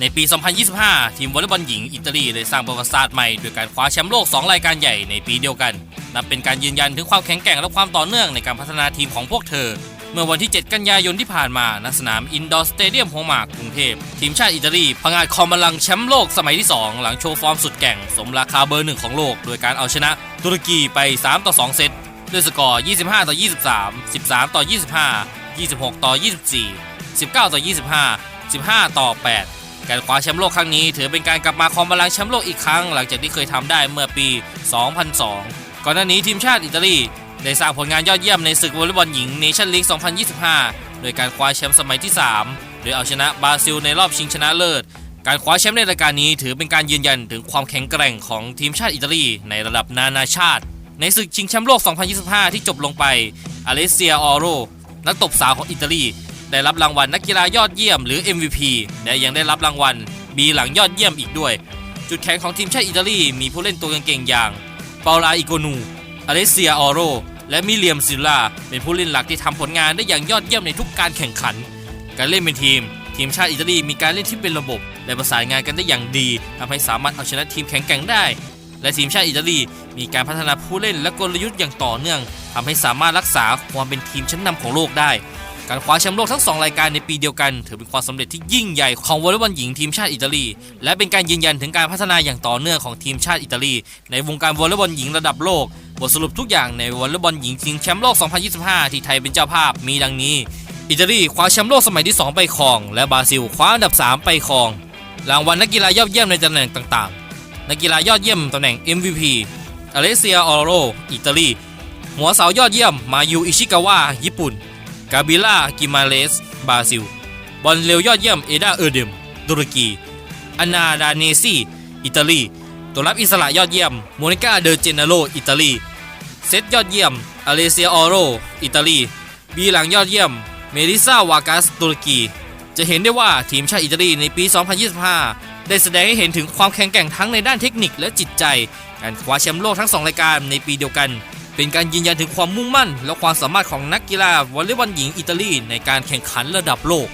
ในปี 2025 ทีมวอลเลย์บอลหญิงอิตาลีได้สร้างประวัติศาสตร์ใหม่โดยการคว้าแชมป์โลก 2 รายการใหญ่ในปีเดียวกัน นับเป็นการยืนยันถึงความแข็งแกร่งและความต่อเนื่องในการพัฒนาทีมของพวกเธอ เมื่อวันที่ 7 กันยายนที่ผ่านมาณสนามอินดอร์สเตเดียมหัวหมากกรุงเทพ ทีมชาติอิตาลีพังอาจคองบัลลังแชมป์โลกสมัยที่ 2 หลังโชว์ฟอร์มสุดแกร่ง สมราคาเบอร์หนึ่งของโลก โดยการเอาชนะตุรกีไป 3 ต่อ 2 เซตด้วยสกอร์ 25 ต่อ 23 13 ต่อ 25 26 ต่อ 24 19 ต่อ 25 15 ต่อ 8 การคว้าแชมป์โลกครั้งนี้ ถือเป็นการกลับมาครองบัลลังก์แชมป์โลกอีกครั้ง หลังจากที่เคยทำได้เมื่อปี 2002 ก่อนหน้านี้ทีมชาติอิตาลีได้สร้างผลงานยอดเยี่ยมในศึกวอลเลย์บอลหญิงเนชั่นลีก 2025 โดยการคว้าแชมป์สมัยที่ 3 โดยเอาชนะบราซิลในรอบชิงชนะเลิศ การคว้าแชมป์ในรายการนี้ถือเป็นการยืนยันถึงความแข็งแกร่งของทีมชาติอิตาลีในระดับนานาชาติ ในศึกชิงแชมป์โลก 2025 ที่จบลงไปอเลเซียออโรนักตบสาวของอิตาลี ได้รับรางวัลนักกีฬายอดเยี่ยมหรือ MVP และยังได้รับรางวัลบีหลังยอดเยี่ยมอีกด้วย จุดแข็งของทีมชาติอิตาลีมีผู้เล่นตัวเก่งๆอย่างเปาลาอิโกนูอเลเซียออโรและมิเลียมซิลล่าเป็นผู้เล่นหลักที่ทำผลงานได้อย่างยอดเยี่ยมในทุกการแข่งขัน การเล่นเป็นทีม ทีมชาติอิตาลีมีการเล่นที่เป็นระบบ และประสานงานกันได้อย่างดีทำให้สามารถเอาชนะทีมแข็งแกร่งได้ และทีมชาติอิตาลีมีการพัฒนาผู้เล่นและกลยุทธ์อย่างต่อเนื่องทำให้สามารถรักษาความเป็นทีมชั้นนำของโลกได้ การคว้าแชมป์โลกทั้ง 2 รายการในปีเดียวกัน ถือเป็นความสำเร็จที่ยิ่งใหญ่ของวอลเลย์บอลหญิงทีมชาติอิตาลี และเป็นการยืนยันถึงการพัฒนาอย่างต่อเนื่องของทีมชาติอิตาลี ในวงการวอลเลย์บอลหญิงระดับโลก บทสรุปทุกอย่างในวอลเลย์บอลหญิงชิงแชมป์โลก 2025 ที่ไทยเป็นเจ้าภาพมีดังนี้ อิตาลีคว้าแชมป์โลกสมัยที่ 2 ไปครอง และบราซิลคว้าอันดับ 3 ไปครอง รางวัลนักกีฬายอดเยี่ยมในตำแหน่งต่างๆ นักกีฬายอดเยี่ยมตำแหน่ง MVP อเลเซียออโรอิตาลี หัวเสายอดเยี่ยม มายูอิชิกาวะญี่ปุ่น กาบิล่ากิมาเลส บราซิล บอลเร็วยอดเยี่ยม เอดาเออร์เดมตุรกีอานาดาเนซีอิตาลี ตัวรับอิสระยอดเยี่ยม โมนิก้าเดอเจเนโร อิตาลี เซตยอดเยี่ยม อเลเซียออโร อิตาลี บีหลังยอดเยี่ยม เมลิซาวากัส ตุรกี จะเห็นได้ว่าทีมชาติอิตาลีในปี 2025 ได้แสดงให้เห็นถึงความแข็งแกร่งทั้งในด้านเทคนิคและจิตใจ การคว้าแชมป์โลกทั้ง2รายการในปีเดียวกัน เป็นการยืนยันถึงความมุ่งมั่น และความสามารถของนักกีฬาวอลเลย์บอลหญิงอิตาลีในการแข่งขันระดับโลก